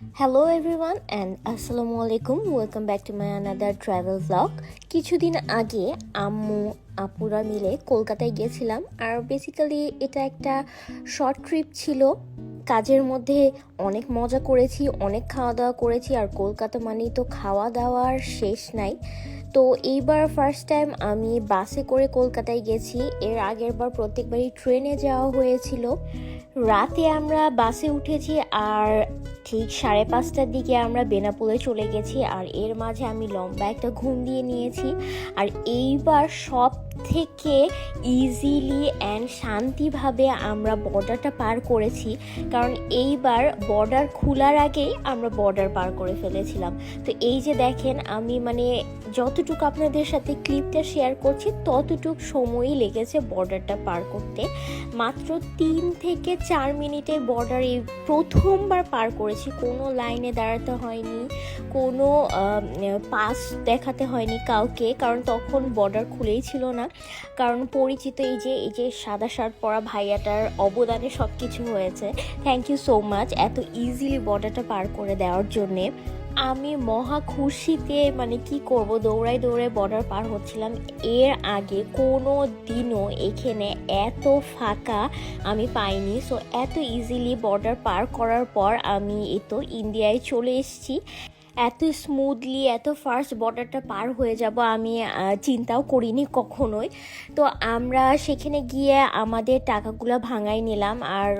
Hello everyone and আসসালামু আলাইকুম welcome back to my another travel blog কিছুদিন আগে আম্মু, আপুরা মিলে কলকাতায় গিয়েছিলাম, আর বেসিক্যালি এটা একটা শর্ট ট্রিপ ছিল। কাজের মধ্যে অনেক মজা করেছি, অনেক খাওয়া দাওয়া করেছি, আর কলকাতা মানেই তো খাওয়া দাওয়ার শেষ নাই। তো এইবার ফার্স্ট টাইম আমি বাসে করে কলকাতায় গেছি। এর আগের বার প্রত্যেকবারই ট্রেনে যাওয়া হয়েছিল। রাতে আমরা বাসে উঠেছি, আর ঠিক সাড়ে পাঁচটার দিকে আমরা বেনাপুলে চলে গেছি আর এর মাঝে আমি লম্বা একটা ঘুম দিয়ে নিয়েছি। আর এইবার সব থেকে ইজিলি অ্যান্ড শান্তিভাবে আমরা বর্ডারটা পার করেছি। কারণ এইবার বর্ডার খোলার আগেই আমরা বর্ডার পার করে ফেলেছিলাম। তো এই যে দেখেন, আমি মানে যতটুকু আপনাদের সাথে ক্লিপটা শেয়ার করছি, ততটুক সময়ই লেগেছে বর্ডারটা পার করতে। মাত্র তিন থেকে চার মিনিটে বর্ডার এই প্রথমবার পার করেছি। কোনো লাইনে দাঁড়াতে হয়নি, কোনো পাস দেখাতে হয়নি কাউকে। কারণ তখন বর্ডার খুলেই ছিল না। কারণ পরিচিত এই যে এই যে সাদা শার্ট পরা ভাইয়াটার অবদানে সব কিছু হয়েছে। থ্যাংক ইউ সো মাচ এত ইজিলি বর্ডারটা পার করে দেওয়ার জন্যে। আমি মহা খুশিতে মানে কি করব দৌড়াই দৌড়াই বর্ডার পার হচ্ছিলাম। এর আগে কোনো দিনও এখানে এত ফাঁকা আমি পাইনি। সো এত ইজিলি বর্ডার পার করার পর আমি এই তো ইন্ডিয়ায় চলে এসেছি। এত স্মুথলি এত ফার্স্ট বর্ডারটা পার হয়ে যাব আমি চিন্তাও করিনি কখনোই। তো আমরা সেখানে গিয়ে আমাদের টাকাগুলো ভাঙাই নিলাম আর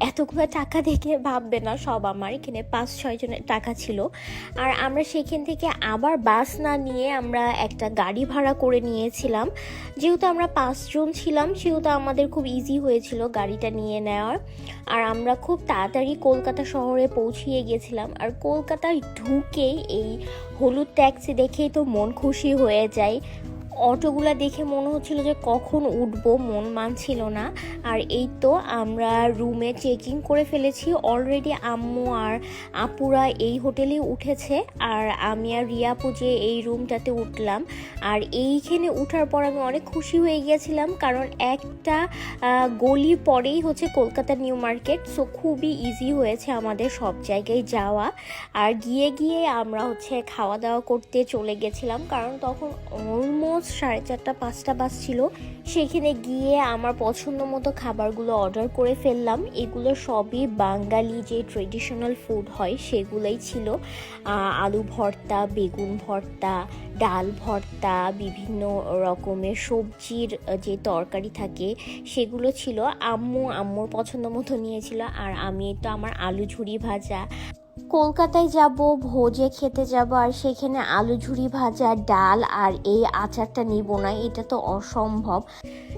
এতগুলো টাকা দেখে ভাববে না সব আমার। এখানে পাঁচ, ছয় জনের টাকা ছিল। আর আমরা সেখান থেকে আবার বাস না নিয়ে আমরা একটা গাড়ি ভাড়া করে নিয়েছিলাম। যেহেতু আমরা পাঁচজন ছিলাম, সেহেতু আমাদের খুব ইজি হয়েছিল গাড়িটা নিয়ে নেওয়ার। আর আমরা খুব তাড়াতাড়ি কলকাতা শহরে পৌঁছিয়ে গেছিলাম। আর কলকাতায় ঢুকেই এই হলুদ ট্যাক্সি দেখেই তো মন খুশি হয়ে যায়। অটোগুলা দেখে মনে হচ্ছিল যে কখন উঠবো মন মানছিল না। আর এই তো আমরা রুমে চেকিং করে ফেলেছি অলরেডি আম্মু আর আপুরা এই হোটেলে উঠেছে। আর আমি আর রিয়া পুজে এই রুমটাতে উঠলাম আর এইখানে উঠার পর আমি অনেক খুশি হয়ে গিয়েছিলাম কারণ একটা আহ, গলি পরেই হচ্ছে কলকাতা নিউ মার্কেট সো খুবই ইজি হয়েছে আমাদের সব জায়গায় যাওয়া। আর গিয়ে গিয়ে আমরা হচ্ছে খাওয়া দাওয়া করতে চলে গেছিলাম কারণ তখন অলমোস্ট সাড়ে চারটা, পাঁচটা বাজছিল সেখানে গিয়ে আমার পছন্দ মতো খাবারগুলো অর্ডার করে ফেললাম। এগুলো সবই বাঙালি যে ট্রেডিশনাল ফুড হয়, সেগুলোই ছিল। আলু ভর্তা, বেগুন ভর্তা, ডাল ভর্তা, বিভিন্ন রকমের সবজির যে তরকারি থাকে, সেগুলো ছিল। আম্মু আম্মুর পছন্দ মতো নিয়েছিল। আর আমি তো আমার আলু ঝুড়ি ভাজা কলকাতায় যাব, ভোজে খেতে যাব, আর সেখানে আলু ঝুড়ি ভাজা, ডাল আর এই আচারটা নিব না, এটা তো অসম্ভব।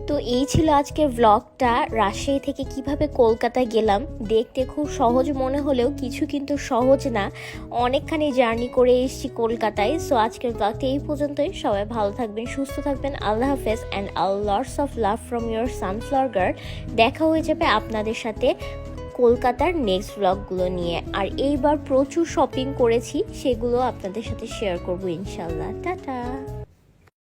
তো এই ছিল আজকের ব্লগটা রাজশাহী থেকে কীভাবে কলকাতায় গেলাম, দেখতে খুব সহজ মনে হলেও কিছু কিন্তু সহজ না। অনেকখানি জার্নি করে এসেছি কলকাতায় সো আজকের ব্লগটা এই পর্যন্তই, সবাই ভালো থাকবেন, সুস্থ থাকবেন, আল্লাহ হাফেজ and all loads of love from your sunflower guard দেখা হয়ে যাবে আপনাদের সাথে কলকাতার নেক্সট ব্লগগুলো নিয়ে। আর এইবার প্রচুর শপিং করেছি, সেগুলো আপনাদের সাথে শেয়ার করব ইনশাল্লাহ। টাটা!